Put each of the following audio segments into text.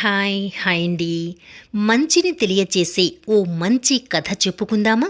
Hi hi అండి. మంచిని తెలియచేసే ఓ మంచి కథ చెప్పుకుందామా?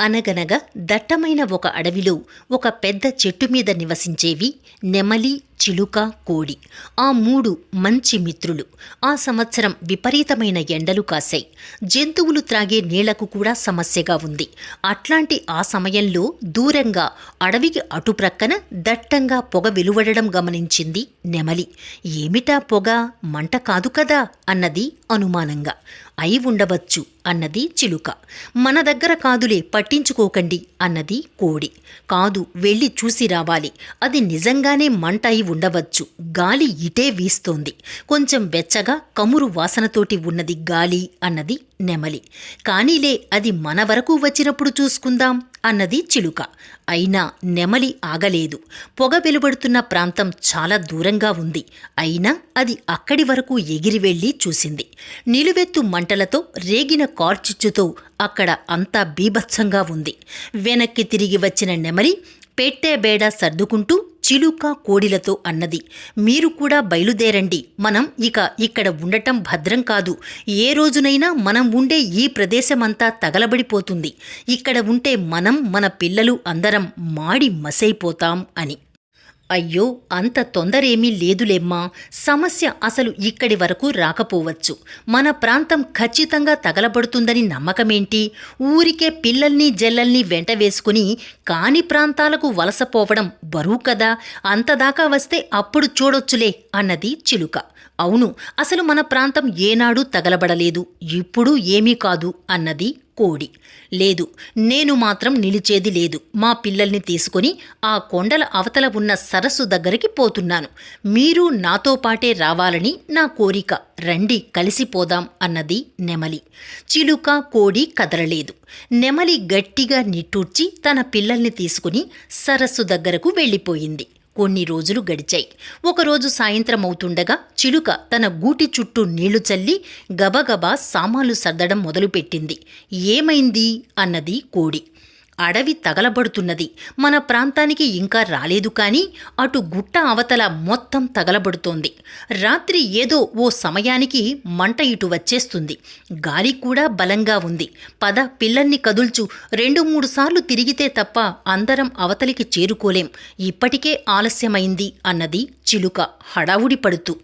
అనగనగా దట్టమైన ఒక అడవిలో ఒక పెద్ద చెట్టు మీద నివసించేవి నెమలి చిలుక కోడి. ఆ మూడు మంచి మిత్రులు. ఆ సంవత్సరం విపరీతమైన ఎండలు కాశాయి. జంతువులు త్రాగే నీళ్ళకు కూడా సమస్యగా ఉంది. అట్లాంటి ఆ సమయంలో దూరంగా అడవికి అటుప్రక్కన దట్టంగా పొగ వెలువడడం గమనించింది నెమలి. ఏమిటా పొగ? మంట కాదు కదా? అన్నది అనుమానంగా. అయి ఉండవచ్చు అన్నది చిలుక. మన దగ్గర కాదులే పట్టించుకోకండి అన్నది కోడి. కాదు వెళ్ళి చూసి రావాలి. అది నిజంగానే మంట అయి ఉండవచ్చు. గాలి ఇటే వీస్తోంది. కొంచెం వెచ్చగా కమురు వాసనతోటి ఉన్నది గాలి అన్నది నెమలి. కానీలే అది మన వరకు వచ్చినప్పుడు చూసుకుందాం అన్నది చిలుక. అయినా నెమలి ఆగలేదు. పొగ వెలువడుతున్న ప్రాంతం చాలా దూరంగా ఉంది. అయినా అది అక్కడి వరకు ఎగిరి వెళ్ళి చూసింది. నిలువెత్తు మంటలతో రేగిన కార్చిచ్చుతో అక్కడ అంతా బీభత్సంగా ఉంది. వెనక్కి తిరిగి వచ్చిన నెమలి పెట్టే బేడ సర్దుకుంటూ చిలుక కోడిలతో అన్నది. మీరు కూడా బయలుదేరండి. మనం ఇక ఇక్కడ ఉండటం భద్రం కాదు. ఏ రోజునైనా మనం ఉండే ఈ ప్రదేశమంతా తగలబడిపోతుంది. ఇక్కడ ఉంటే మనం మన పిల్లలు అందరం మాడి మసైపోతాం అని. అయ్యో అంత తొందరేమీ లేదులేమ్మా. సమస్య అసలు ఇక్కడి వరకు రాకపోవచ్చు. మన ప్రాంతం ఖచ్చితంగా తగలబడుతుందని నమ్మకమేంటి? ఊరికే పిల్లల్ని జల్లల్ని వెంట వేసుకుని కాని ప్రాంతాలకు వలసపోవడం బరువు కదా? అంతదాకా వస్తే అప్పుడు చూడొచ్చులే అన్నది చిలుక. అవును అసలు మన ప్రాంతం ఏనాడూ తగలబడలేదు ఇప్పుడు ఏమీ కాదు అన్నది కోడి. లేదు నేను మాత్రం నిలిచేది లేదు మా పిల్లల్ని తీసుకొని ఆ కొండల అవతల ఉన్న సరస్సు దగ్గరికి పోతున్నాను. మీరు నాతో పాటే రావాలని నా కోరిక రండి కలిసిపోదాం అన్నది నెమలి. చిలుక కోడి కదలలేదు. నెమలి గట్టిగా నిట్టూర్చి తన పిల్లల్ని తీసుకుని సరస్సు దగ్గరకు వెళ్ళిపోయింది. కొన్ని రోజులు గడిచాయి. ఒకరోజు సాయంత్రం అవుతుండగా చిలుక తన గూటి చుట్టూ నీళ్ళు చల్లి గబగబా సామాన్లు సర్దడం మొదలుపెట్టింది. ఏమైంది? అన్నది కోడి. అడవి తగలబడుతున్నది. మన ప్రాంతానికి ఇంకా రాలేదు కానీ అటు గుట్ట అవతల మొత్తం తగలబడుతోంది. రాత్రి ఏదో ఓ సమయానికి మంట ఇటు వచ్చేస్తుంది. గాలి కూడా బలంగా ఉంది. పద పిల్లల్ని కదుల్చు. రెండు మూడు సార్లు తిరిగితే తప్ప అందరం అవతలికి చేరుకోలేం. ఇప్పటికే ఆలస్యమైంది అన్నది చిలుక. హడావుడి పడుతూ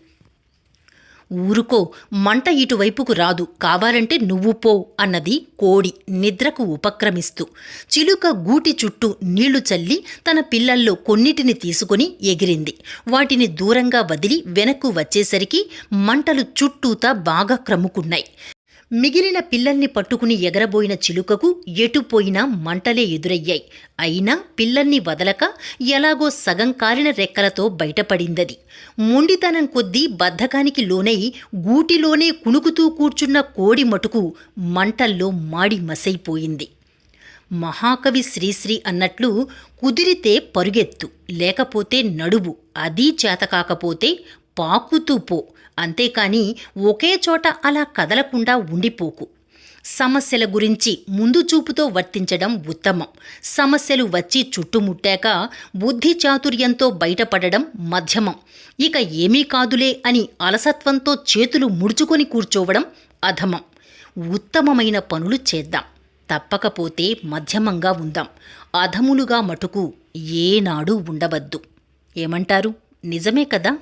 ఊరుకో మంట ఇటువైపుకు రాదు కావాలంటే నువ్వు పో అన్నది కోడి నిద్రకు ఉపక్రమిస్తూ. చిలుక గూటి చుట్టూ నీళ్ళు చల్లి తన పిల్లల్లో కొన్నిటిని తీసుకుని ఎగిరింది. వాటిని దూరంగా వదిలి వెనక్కు వచ్చేసరికి మంటలు చుట్టూతా బాగా క్రమ్ముకున్నాయి మిగిలిన పిల్లల్ని పట్టుకుని ఎగరబోయిన చిలుకకు ఎటుపోయినా మంటలే ఎదురయ్యాయి. అయినా పిల్లల్ని వదలక ఎలాగో సగం కాలిన రెక్కలతో బయటపడిందది. మొండితనం కొద్దీ బద్ధకానికి లోనై గూటిలోనే కుణుకుతూ కూర్చున్న కోడి మటుకు మంటల్లో మాడి మసైపోయింది. మహాకవి శ్రీశ్రీ అన్నట్లు కుదిరితే పరుగెత్తు లేకపోతే నడువు అదీ చేతకాకపోతే పాకుతూ పో అంతేకాని ఒకే చోట అలా కదలకుండా ఉండిపోకు. సమస్యల గురించి ముందు చూపుతో వర్తించడం ఉత్తమం. సమస్యలు వచ్చి చుట్టుముట్టాక బుద్ధి చాతుర్యంతో బయటపడడం మధ్యమం. ఇక ఏమీ కాదులే అని అలసత్వంతో చేతులు ముడుచుకొని కూర్చోవడం అధమం. ఉత్తమమైన పనులు చేద్దాం. తప్పకపోతే మధ్యమంగా ఉందాం. అధములుగా మటుకు ఏనాడు ఉండవద్దు. ఏమంటారు? నిజమే కదా?